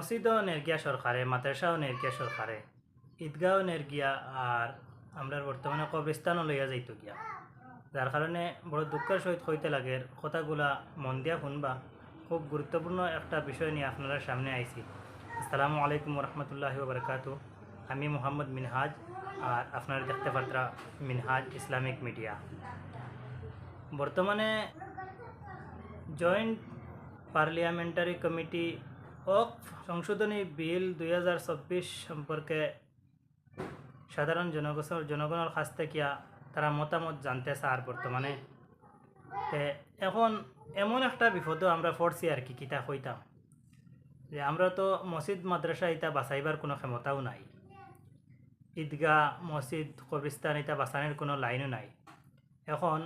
মসজিদও নেরগিয়া সরকারে, মাদ্রাসাও নেরগিয়া সরকারে, ঈদগাঁও নেরগিয়া আর আমরা বর্তমানে কবরস্থানও লইয়া যাইতো গিয়া। যার কারণে বড় দুঃখের সহিত হইতে লাগে, কথাগুলা মন দিয়া শুনবা, খুব গুরুত্বপূর্ণ একটা বিষয় নিয়ে আপনারা সামনে আইছি আসসালামু আলাইকুম রহমতুল্লাহ বারকাত আমি মোহাম্মদ মিনহাজ আর আপনারা দেখতে পাত্রা মিনহাজ ইসলামিক মিডিয়া। বর্তমানে জয়েন্ট পার্লিয়ামেন্টারি কমিটি ও সংশোধনী বিল দুই সম্পর্কে সাধারণ জনগণ জনগণের কাছ থেকে তারা মতামত জানতে চার বর্তমানে এখন এমন একটা বিপদও আমরা পড়ছি আর কি কিতা কইতাম যে আমরা তো মসজিদ মাদ্রাসা ইটা বাঁচাইবার কোনো ক্ষমতাও নাই। ঈদগাহ মসজিদ কবিস্তান ইটা বাঁচানোর কোনো লাইনও নাই। এখন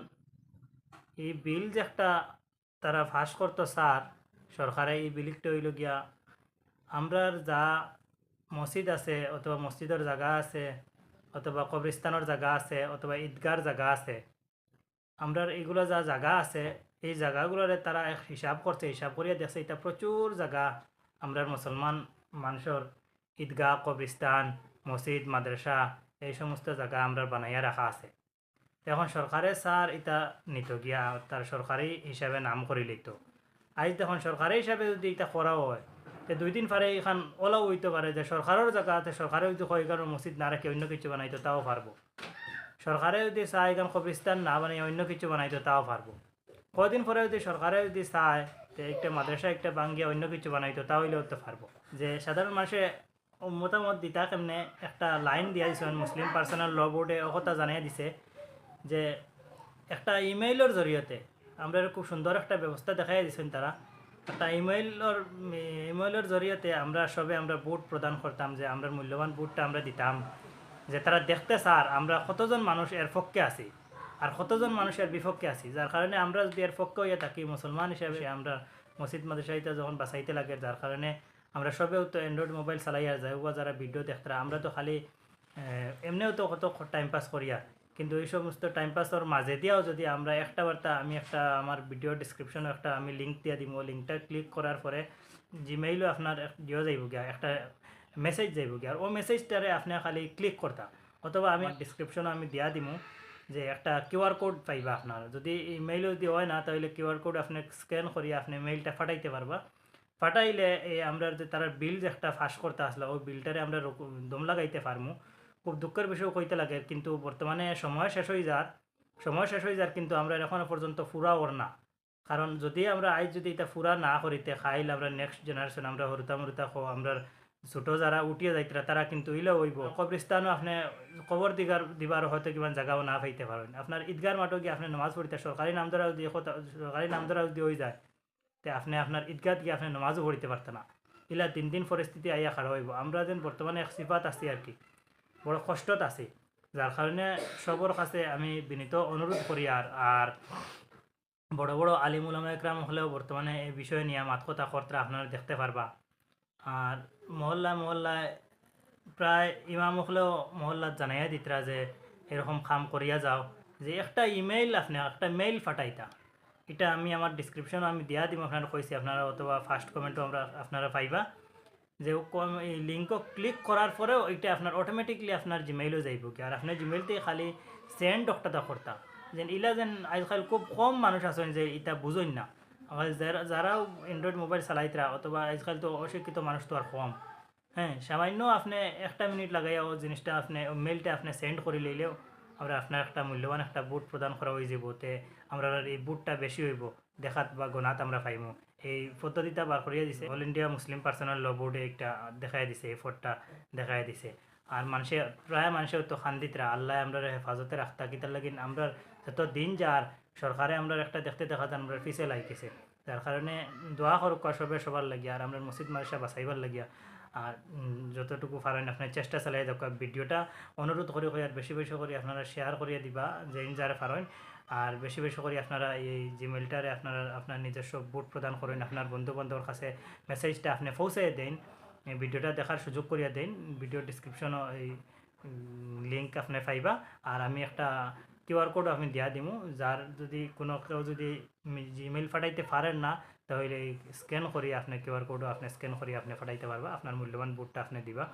এই বিল যে একটা তারা ফাঁস করতো স্যার সরকারে এই বিলটা হইল গিয়া। আমরার যা মসজিদ আছে, অথবা মসজিদের জায়গা আছে, অথবা কবরস্থানের জায়গা আছে, অথবা ঈদগার জায়গা আছে আমরার এগুলো যা জায়গা আছে, এই জায়গাগুলোরে তারা এক হিসাব করছে হিসাব করিয়া দেখছে এটা প্রচুর জায়গা আমরার মুসলমান মানুষের ঈদগাহ, কবরস্থান মসজিদ মাদ্রাসা এই সমস্ত জায়গা আমরা বানাইয়া রাখা আছে। এখন সরকারে স্যার এটা নিত গিয়া তার সরকারি হিসাবে নাম করে লিত। আজ দেখুন সরকারি হিসাবে যদি এটা করা হয়, তে দুই দিন পরে এখান ওলাও হইতে পারে যে সরকারের জায়গাতে সরকারে যদি হয় কারণ মসজিদ না রাখি অন্য কিছু বানাইতো তাও পারব সরকারে যদি চায় এখান কবরস্থান না বানাই, অন্য কিছু বানাইতো তাও পারব কদিন পরে যদি সরকারে যদি চায় যে একটা মাদ্রাসা, একটা বাঙ্গিয়া, অন্য কিছু বানাইতো তাও হইলেও তো পারব যে সাধারণ মানুষে মতামত দিতা কেমনে, একটা লাইন দিয়া দিছে মুসলিম পার্সোনাল ল বোর্ডে কথা জানিয়ে দিছে যে, একটা ইমেইলের জরিয়তে আমরা খুব সুন্দর একটা ব্যবস্থা দেখাই দিয়েছেন তারা। একটা ইমেইলের ইমেইলের জরিয়তে আমরা সবে আমরা বুট প্রদান করতাম যে আমরা মূল্যবান বুটটা আমরা দিতাম। যে তারা দেখতে স্যার, আমরা কতজন মানুষ এর পক্ষে আছি আর কতজন মানুষ এর বিপক্ষে আছি। যার কারণে আমরা যদি এর পক্ষে হইয়া থাকি, মুসলমান হিসাবে আমরা মসজিদ মাদ্রাসাইতে যখন বাঁচাইতে লাগে, যার কারণে আমরা সবেও তো অ্যান্ড্রয়েড মোবাইল চালাইয়া যায় যারা ভিডিও দেখতারা, আমরা তো খালি এমনিও তো কত টাইম পাস করিয়া কিন্তু এই সমস্ত টাইম পাসের মাঝে দিয়েও যদি আমরা একটা বার্তা, আমি একটা আমার ভিডিও ডিসক্রিপশনে একটা আমি লিঙ্ক দিয়ে দিব লিঙ্কটা ক্লিক করার পরে জিমেইলও আপনার দিও যাইব গিয়া, একটা মেসেজ যাইব গিয়া, আর ও মেসেজটারে আপনি খালি ক্লিক করতা। অথবা আমি ডিসক্রিপশনে আমি দিয়া দিমু যে একটা কিউআর কোড পাইবা আপনার। যদি ইমেইলও যদি হয় না, তাহলে কিউআর কোড আপনি স্ক্যান করিয়া আপনি মেইলটা ফাটাইতে পারবা। ফাটাইলে এই আমরা যে তারা বিল যে একটা ফাঁস করতে আসলো, ওই বিলটারে আমরা দম লাগাইতে পারমু। খুব দুঃখের বিষয় কইতে লাগে, কিন্তু বর্তমানে সময় শেষ হয়ে যার, সময় শেষ হয়ে যার কিন্তু আমরা এখনও পর্যন্ত ফুরা ওর না। কারণ যদি আমরা আজ যদি এটা ফুরা না করিতে খাইলে আমরা নেক্সট জেনারেশন আমরা হরুতা মরুতা খো আমরা ছোট যারা উঠিয়ে যাইতরা, তারা কিন্তু ইলে হইব। কবরস্থানও আপনি কবর দিগার, দিবার হয়তো কিমান জায়গাও না পাইতে পারেন। আপনার ঈদগার মাঠও গিয়ে আপনি নামাজ পড়িতে, সরকারি নাম ধরা দিয়ে সরকারি নাম ধরা যদি হয়ে যায়। তে আপনি আপনার ঈদগাহ গিয়ে আপনি নামাজও পড়িতে পারতেন না। ইলা দিন দিন পরিস্থিতি আইয়া খারাপ হইব। আমরা যেন বর্তমানে এক সিফাত আছি আর কি। বড় কষ্টত আছি। যার কারণে সবর কাছে আমি বিনীত অনুরোধ করি আর আর বড় বড় আলিমুলামা একরাম হলেও বর্তমানে এই বিষয় নিয়ে মাত কথা কর্তা আপনারা দেখতে পারবা আর মহল্লা মহল্লায় প্রায় ইমাম হলেও মহল্লাত জানাইয়া দিতরা যে এরকম কাম করিয়া যাও যে একটা ইমেইল আপনি, একটা মেইল ফাটাইতা। এটা আমি আমার ডিসক্রিপশনে আমি দিয়া দিম আপনারা কইছি আপনারা অথবা ফার্স্ট কমেন্টও আমরা, আপনারা পাইবা। যে এই লিঙ্কও ক্লিক করার পরেও এটা আপনার অটোমেটিকলি আপনার জিমেইলও যাইব কি? আর আপনার জিমেইলতে খালি সেন্ড একটা করতা যেন ইলা যেন আজকাল খুব কম মানুষ আছেন যে এটা বুঝেন না। আবার যারা, যারাও অ্যান্ড্রয়েড মোবাইল চালাইতরা অথবা আজকাল তো অশিক্ষিত মানুষ তো আর কম। হ্যাঁ সামান্য আপনি একটা মিনিট লাগাইয়া ও জিনিসটা আপনি মেলটা আপনি সেন্ড করে লইলেও আমরা আপনার একটা মূল্যবান একটা বুট প্রদান করা হয়ে যাব তে আমরা এই বুটটা বেশি হইব, দেখাত বা গনাত আমরা পাইমু এই পদ্ধতিটা বার করিয়া দিছে। All India Muslim personal law বোর্ডে একটা দেখাই দিছে, এই ফোরটা দেখাই দিছে। আর মানুষে, প্রায় মানুষের তো খান্দিতরা, আল্লাহ আমরা হেফাজতে রাখতা কিতার লাগিন আমরা যত দিন যার, সরকারে আমরা একটা দেখতে দেখা আমরা পিছে লাগিয়েছে যার কারণে দোয়া করুক সবে সবার লাগিয়া আর আমরা মসজিদ মাদ্রাসা বাঁচাইবার লাগিয়া আর যতটুকু পারেন আপনার চেষ্টা চালাই যাক ভিডিওটা অনুরোধ করি আর বেশি বেশি করে আপনারা শেয়ার করিয়ে দিবা, যে যারা পারেন। আর বেশি বেশি করে আপনারা এই জিমেলটারে আপনারা আপনার নিজস্ব বুট প্রদান করেন, আপনার বন্ধু বান্ধবের কাছে মেসেজটা আপনি পৌঁছে দেন ভিডিওটা দেখার সুযোগ করিয়া দেন ভিডিও ডিসক্রিপশনও এই লিঙ্ক আপনি পাইবা, আর আমি একটা কিউআর কোড আমি দিয়া দিমু, যার যদি কোনো কেউ যদি জিমেইল পাঠাইতে পারেন না, তাহলে স্ক্যান করি আপনি কিউআর কোডও আপনি স্ক্যান করি আপনি পাঠাইতে পারবা, আপনার মূল্যবান বুটটা আপনি দিবা।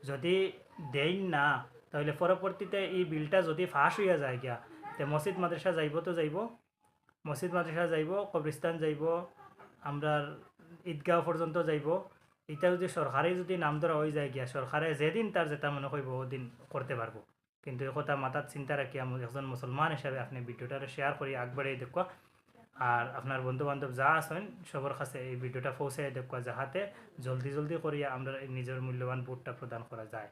যদি দেন না, তাহলে পরবর্তীতে এই বিলটা যদি ফাঁস হইয়া যায় গিয়া তে মসজিদ মাদ্রাসা যাইব তো যাইব। মসজিদ মাদ্রাসা যাইব কবরিস্তান যাইব আমরা ঈদগাঁও পর্যন্ত যাইব। এটা যদি সরকারে যদি নাম ধরা হয়ে যায় গিয়া সরকারে যেদিন তার যেটা মনে করব ওদিন করতে পারব কিন্তু এই কথা মাথাত চিন্তা রাখি আমি একজন মুসলমান হিসাবে আপনি ভিডিওটা শেয়ার করি আগবাড়িয়ে দেখুয়া আর আপনার বন্ধু বান্ধব যা আছেন সবার কাছে এই ভিডিওটা পৌঁছে দেখুয়া যাহাতে জলদি জলদি করিয়া আমরা নিজের মূল্যবান ভোটটা প্রদান করা যায়।